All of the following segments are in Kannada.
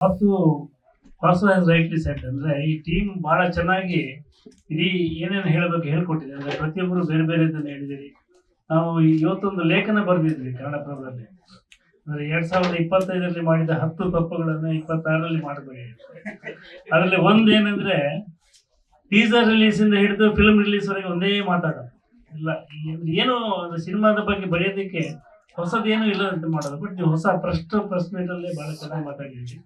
Vasu Vasu as rightly set ಅಂದ್ರೆ ಈ ಟೀಮ್ ಬಹಳ ಚೆನ್ನಾಗಿ ಇಡೀ ಏನೇನು ಹೇಳಬೇಕು ಹೇಳ್ಕೊಟ್ಟಿದೆ. ಅಂದ್ರೆ ಪ್ರತಿಯೊಬ್ಬರು ಬೇರೆ ಬೇರೆ ಅಂತ ಹೇಳಿದಿರಿ. ನಾವು ಇವತ್ತೊಂದು ಲೇಖನ ಬರೆದಿದ್ವಿ ಕನ್ನಡ ಕನ್ನಡಪ್ರಭದಲ್ಲಿ. ಅಂದ್ರೆ ಎರಡು ಸಾವಿರದ ಇಪ್ಪತ್ತೈದರಲ್ಲಿ ಮಾಡಿದ ಹತ್ತು ತಪ್ಪುಗಳನ್ನ ಇಪ್ಪತ್ತಾರರಲ್ಲಿ ಮಾಡಬೇಡಿ ಅದರಲ್ಲಿ ಒಂದೇನಂದ್ರೆ ಟೀಸರ್ ರಿಲೀಸ್ ಇಂದ ಹಿಡಿದು ಫಿಲ್ಮ್ ರಿಲೀಸ್ ವರೆಗೆ ಒಂದೇ ಮಾತಾಡೋದು ಇಲ್ಲ, ಏನು ಸಿನಿಮಾದ ಬಗ್ಗೆ ಬರೆಯೋದಕ್ಕೆ ಹೊಸದೇನು ಇಲ್ಲದಂತೆ ಮಾಡೋದು ಬಟ್ ನೀವು ಹೊಸ ಪ್ರಶ್ನೆ, ಪ್ರಶ್ನೆಗಳಲ್ಲೇ ಬಹಳ ಚೆನ್ನಾಗಿ ಮಾತಾಡಿದ್ವಿ.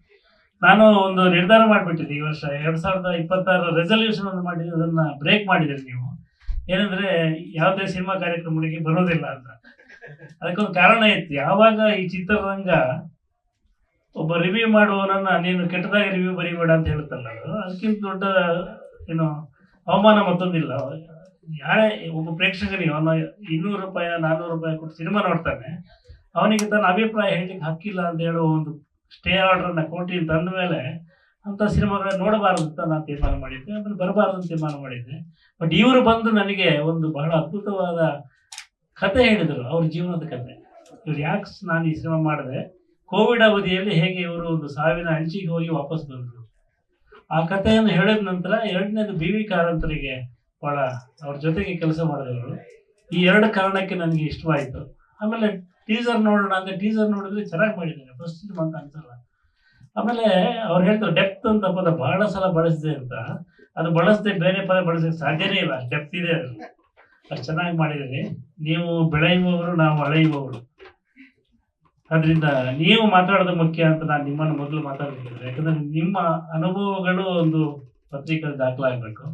ನಾನು ಒಂದು ನಿರ್ಧಾರ ಮಾಡಿಬಿಟ್ಟಿದ್ದೆ ಈ ವರ್ಷ. ಎರಡ್ ಸಾವಿರದ ಇಪ್ಪತ್ತಾರ ರೆಸಲ್ಯೂಷನ್ ಒಂದು ಮಾಡಿದ್ದು. ಅದನ್ನ ಬ್ರೇಕ್ ಮಾಡಿದ್ರಿ ನೀವು. ಏನಂದ್ರೆ, ಯಾವುದೇ ಸಿನಿಮಾ ಕಾರ್ಯಕ್ರಮಗಳಿಗೆ ಬರೋದಿಲ್ಲ ಅಂತ. ಅದಕ್ಕೊಂದು ಕಾರಣ ಇತ್ತು. ಯಾವಾಗ ಈ ಚಿತ್ರರಂಗ ಒಬ್ಬ ರಿವ್ಯೂ ಮಾಡುವವನನ್ನ ನೀನು ಕೆಟ್ಟದಾಗಿ ರಿವ್ಯೂ ಬರೀಬೇಡ ಅಂತ ಹೇಳ್ತಲ್ಲ ಅದು, ಅದಕ್ಕಿಂತ ದೊಡ್ಡ ಏನು ಅವಮಾನ ಮತ್ತೊಂದಿಲ್ಲ. ಯಾರೇ, ಒಬ್ಬ ಪ್ರೇಕ್ಷಕನಿಗೆ ಅವನ ಇನ್ನೂರು ರೂಪಾಯಿ ನಾನ್ನೂರು ರೂಪಾಯಿ ಕೊಟ್ಟು ಸಿನಿಮಾ ನೋಡ್ತಾನೆ. ಅವನಿಗೆ ತನ್ನ ಅಭಿಪ್ರಾಯ ಹೇಳಲಿಕ್ಕೆ ಹಕ್ಕಿಲ್ಲ ಅಂತ ಹೇಳುವ ಒಂದು ಸ್ಟೇ ಆರ್ಡ್ರನ್ನ ಕೋಟಿ ತಂದ ಮೇಲೆ ಅಂತ ಸಿನಿಮಾಗಳನ್ನ ನೋಡಬಾರದು ಅಂತ ನಾನು ತೀರ್ಮಾನ ಮಾಡಿದ್ದೆ. ಆಮೇಲೆ ಬರಬಾರದು ಅಂತ ತೀರ್ಮಾನ ಮಾಡಿದ್ದೆ. ಬಟ್ ಇವರು ಬಂದು ನನಗೆ ಒಂದು ಬಹಳ ಅದ್ಭುತವಾದ ಕತೆ ಹೇಳಿದರು, ಅವ್ರ ಜೀವನದ ಕತೆ. ಇವ್ರು ಯಾಕೆ ನಾನು ಈ ಸಿನಿಮಾ ಮಾಡಿದೆ? ಕೋವಿಡ್ ಅವಧಿಯಲ್ಲಿ ಹೇಗೆ ಇವರು ಒಂದು ಸಾವಿನ ಅಂಚಿಗೆ ಹೋಗಿ ವಾಪಸ್ ಬಂದರು. ಆ ಕಥೆಯನ್ನು ಹೇಳಿದ ನಂತರ ಎರಡನೇದು ಬಿ ವಿ ಕಾರಂತರಿಗೆ ಬಹಳ ಅವ್ರ ಜೊತೆಗೆ ಕೆಲಸ ಮಾಡಿದವರು. ಈ ಎರಡು ಕಾರಣಕ್ಕೆ ನನಗೆ ಇಷ್ಟವಾಯಿತು. ಆಮೇಲೆ ಟೀಸರ್ ನೋಡೋಣ ಅಂದ್ರೆ ಟೀಸರ್ ನೋಡಿದ್ರೆ ಚೆನ್ನಾಗಿ ಮಾಡಿದ್ದಾರೆ. ಫಸ್ಟ್ ಸಿನಿಮಾ ಅಂತ ಅನ್ಸಲ್ಲ. ಆಮೇಲೆ ಅವ್ರು ಹೇಳ್ತಾರೆ ಡೆಪ್ತ್ ಅಂತ ಪದ ಬಹಳ ಸಲ ಬಳಸಿದೆ ಅಂತ. ಅದು ಬಳಸದೆ ಬೇರೆ ಪದ ಬಳಸಕ್ಕೆ ಸಾಧ್ಯನೇ ಇಲ್ಲ. ಡೆಪ್ತ್ ಇದೆ ಅದು. ಅಷ್ಟು ಚೆನ್ನಾಗಿ ಮಾಡಿದ್ದೀರಿ. ನೀವು ಬೆಳೆಯುವವರು, ನಾವು ಅಳೆಯುವವರು. ಅದರಿಂದ ನೀವು ಮಾತಾಡೋದು ಮುಖ್ಯ ಅಂತ ನಾನು ನಿಮ್ಮನ್ನು ಮೊದಲು ಮಾತಾಡಬೇಕಿದ್ರೆ ಯಾಕಂದ್ರೆ ನಿಮ್ಮ ಅನುಭವಗಳು ಒಂದು ಪತ್ರಿಕೆಯಲ್ಲಿ ದಾಖಲಾಗಬೇಕು.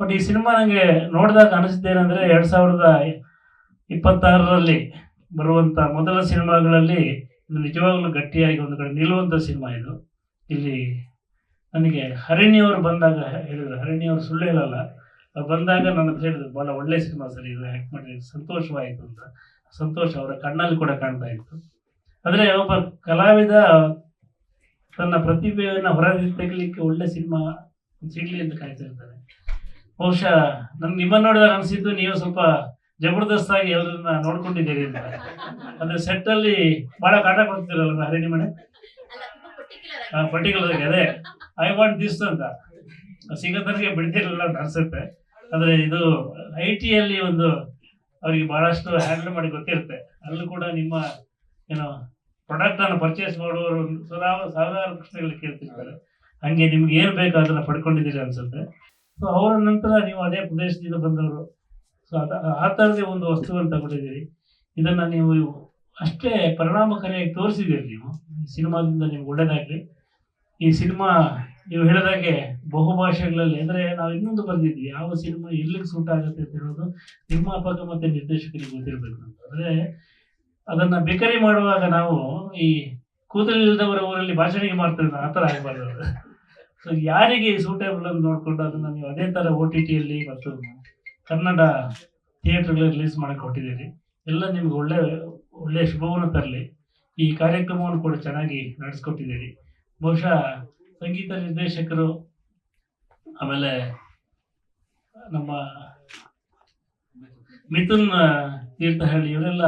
ಬಟ್ ಈ ಸಿನಿಮಾ ನನಗೆ ನೋಡಿದಾಗ ಅನಿಸಿದ್ದೇನೆಂದ್ರೆ ಎರಡು ಸಾವಿರದ ಇಪ್ಪತ್ತಾರರಲ್ಲಿ ಬರುವಂತ ಮೊದಲ ಸಿನಿಮಾಗಳಲ್ಲಿ ಇದು ನಿಜವಾಗ್ಲೂ ಗಟ್ಟಿಯಾಗಿ ಒಂದು ಕಡೆ ನಿಲ್ಲುವಂಥ ಸಿನಿಮಾ ಇದು. ಇಲ್ಲಿ ನನಗೆ ಹರಿಣಿಯವರು ಬಂದಾಗ ಹೇಳಿದ್ರು ಹರಿಣಿಯವರು ಸುಳ್ಳು ಹೇಳಲ್ಲ. ಅವ್ರು ಬಂದಾಗ ನನ್ನ ಹೇಳಿದ್ರು ಭಾಳ ಒಳ್ಳೆ ಸಿನಿಮಾ ಸರ್, ಇದು ಆ್ಯಕ್ಟ್ ಮಾಡಿ ಸಂತೋಷವಾಯಿತು ಅಂತ. ಸಂತೋಷ ಅವರ ಕಣ್ಣಲ್ಲಿ ಕೂಡ ಕಾಣ್ತಾ ಇತ್ತು. ಆದರೆ ಒಬ್ಬ ಕಲಾವಿದ ತನ್ನ ಪ್ರತಿಭೆಯನ್ನು ಹೊರ ತೆಗಲಿಕ್ಕೆ ಒಳ್ಳೆ ಸಿನಿಮಾ ಸಿಗ್ಲಿ ಅಂತ ಕಾಯ್ತಾ ಇರ್ತಾರೆ. ಬಹುಶಃ ನನ್ಗೆ ನಿಮ್ಮನ್ನ ನೋಡಿದಾಗ ಅನಿಸಿದ್ದು, ನೀವು ಸ್ವಲ್ಪ ಜಬರ್ದಸ್ತ್ ಆಗಿ ಎಲ್ಲರನ್ನ ನೋಡ್ಕೊಂಡಿದ್ದೀರಿ ಅಂತ. ಅಂದ್ರೆ ಸೆಟ್ ಅಲ್ಲಿ ಬಹಳ ಕಾಟ ಕೊಡ್ತೀರಲ್ಲ ಹರಿಣಿ ಮೇಡಮ್ ಪರ್ಟಿಕ್ಯುಲರ್ ಆಗಿ ಅದೇ. ಐ ವಾಂಟ್ ದಿಸ್ ಅಂತ. ಸಿಗತನಿಗೆ ಬಿಡ್ತಿರಲಿಲ್ಲ ಅಂತ ಅನ್ಸುತ್ತೆ. ಅಂದ್ರೆ ಇದು ಐ ಟಿಯಲ್ಲಿ ಒಂದು ಅವರಿಗೆ ಬಹಳಷ್ಟು ಹ್ಯಾಂಡಲ್ ಮಾಡಿ ಗೊತ್ತಿರುತ್ತೆ. ಅಲ್ಲೂ ಕೂಡ ನಿಮ್ಮ, ಏನೋ ಪ್ರಾಡಕ್ಟ್ ಅನ್ನು ಪರ್ಚೇಸ್ ಮಾಡುವವರು ಸಾವಿರಾರು ಸಾವಿರಾರು ಪ್ರಶ್ನೆಗಳು ಕೇಳ್ತಿರ್ತಾರೆ. ಹಂಗೆ ನಿಮ್ಗೆ ಏನು ಬೇಕು ಅದನ್ನ ಪಡ್ಕೊಂಡಿದ್ದೀರಿ ಅನ್ಸುತ್ತೆ. ಸೊ ಅವರ ನಂತರ ನೀವು ಅದೇ ಪ್ರದೇಶದಿಂದ ಬಂದವರು ಸೊ ಆ ಥರದೇ ಒಂದು ವಸ್ತುವನ್ನು ತಗೊಂಡಿದ್ದೀರಿ. ಇದನ್ನ ನೀವು ಅಷ್ಟೇ ಪರಿಣಾಮಕಾರಿಯಾಗಿ ತೋರಿಸಿದ್ದೀರಿ ನೀವು. ಸಿನಿಮಾದಿಂದ ನಿಮ್ಗೆ ಒಳ್ಳೇದಾಗಲಿ. ಈ ಸಿನಿಮಾ, ನೀವು ಹೇಳಿದಾಗೆ ಬಹುಭಾಷೆಗಳಲ್ಲಿ ಅಂದರೆ ನಾವು ಇನ್ನೊಂದು ಬಂದಿದ್ವಿ ಯಾವ ಸಿನಿಮಾ ಎಲ್ಲಿಗೆ ಸೂಟ್ ಆಗುತ್ತೆ ಅಂತ ಹೇಳೋದು ನಿರ್ಮಾಪಕ ಮತ್ತೆ ನಿರ್ದೇಶಕರಿಗೆ ಗೊತ್ತಿರಬೇಕು ಅಂತ. ಅಂದರೆ ಅದನ್ನು ಬೇಕರಿ ಮಾಡುವಾಗ ನಾವು ಈ ಕೂದಲಿಲ್ಲದವರ ಊರಲ್ಲಿ ಭಾಷಣಿಗೆ ಮಾಡ್ತೇವೆ ಆ ಥರ ಆಗಬಾರ್ದು. ಸೊ ಯಾರಿಗೆ ಸೂಟೇಬಲ್ ಅಂತ ನೋಡಿಕೊಂಡು ಅದನ್ನು ನೀವು ಅದೇ ಥರ ಓ ಟಿ ಟಿಯಲ್ಲಿ ಮತ್ತು ಕನ್ನಡ ಥಿಯೇಟರ್ಗಳಲ್ಲಿ ರಿಲೀಸ್ ಮಾಡಕ್ಕೆ ಕೊಟ್ಟಿದ್ದೀರಿ ಎಲ್ಲ ನಿಮ್ಗೆ ಒಳ್ಳೆ ಒಳ್ಳೆ ಶುಭವನ್ನು ತರಲಿ. ಈ ಕಾರ್ಯಕ್ರಮವನ್ನು ಕೂಡ ಚೆನ್ನಾಗಿ ನಡೆಸ್ಕೊಟ್ಟಿದ್ದೀರಿ. ಬಹುಶಃ ಸಂಗೀತ ನಿರ್ದೇಶಕರು, ಆಮೇಲೆ ನಮ್ಮ ಮಿಥುನ್ ತೀರ್ಥಹಳ್ಳಿ ಇವರೆಲ್ಲ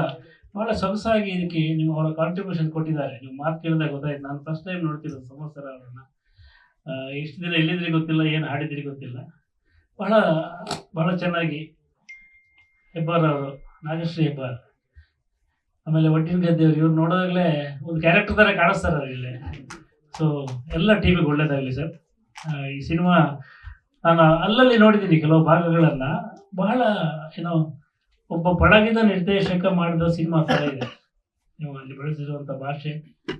ಬಹಳ ಸೊಗಸಾಗಿ ಇದಕ್ಕೆ ನಿಮ್ಮ ಅವರ ಕಾಂಟ್ರಿಬ್ಯೂಷನ್ ಕೊಟ್ಟಿದ್ದಾರೆ. ನೀವು ಮಾತು ಕೇಳಿದಾಗ ಗೊತ್ತಾಯ್ತು. ನಾನು ಫಸ್ಟ್ ಟೈಮ್ ನೋಡ್ತಿರೋದು ಸಂವತ್ಸರ ಅವರನ್ನ ಎಷ್ಟು ದಿನ ಎಲ್ಲಿದ್ರಿ ಗೊತ್ತಿಲ್ಲ, ಏನು ಹಾಡಿದ್ರಿ ಗೊತ್ತಿಲ್ಲ. ಬಹಳ ಬಹಳ ಚೆನ್ನಾಗಿ ಹೆಬ್ಬಾರ್ ಅವರು ನಾಗಶ್ರೀ ಹೆಬ್ಬಾರ್. ಆಮೇಲೆ ಒಟ್ಟಿನ ಗದ್ದೆಯವರು, ಇವ್ರು ನೋಡೋದಾಗಲೇ ಒಂದು ಕ್ಯಾರೆಕ್ಟರ್ ಥರ ಕಾಣಿಸ್ತಾರೆ ಇಲ್ಲಿ. ಸೊ ಎಲ್ಲ ಟೀಮಿಗೆ ಒಳ್ಳೇದಾಗಲಿ ಸರ್ ಈ ಸಿನಿಮಾ ನಾನು ಅಲ್ಲಲ್ಲಿ ನೋಡಿದ್ದೀನಿ ಕೆಲವು ಭಾಗಗಳನ್ನು. ಬಹಳ, ಏನೋ, ಒಬ್ಬ ಪಳಗಿದ ನಿರ್ದೇಶಕ ಮಾಡಿದ ಸಿನಿಮಾ ಥರ ಇದೆ. ನೀವು ಅಲ್ಲಿ ಬಳಸಿರುವಂಥ ಭಾಷೆ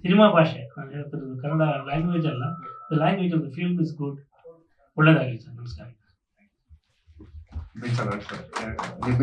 ಸಿನಿಮಾ ಭಾಷೆ. ನಾನು ಹೇಳ್ತಿರೋದು ಕನ್ನಡ ಲ್ಯಾಂಗ್ವೇಜ್ ಅಲ್ಲ. The language of the film is good ಒಳ್ಳೇದಾಗಲಿ ಸರ್ ನಮಸ್ಕಾರ. Muito é, é.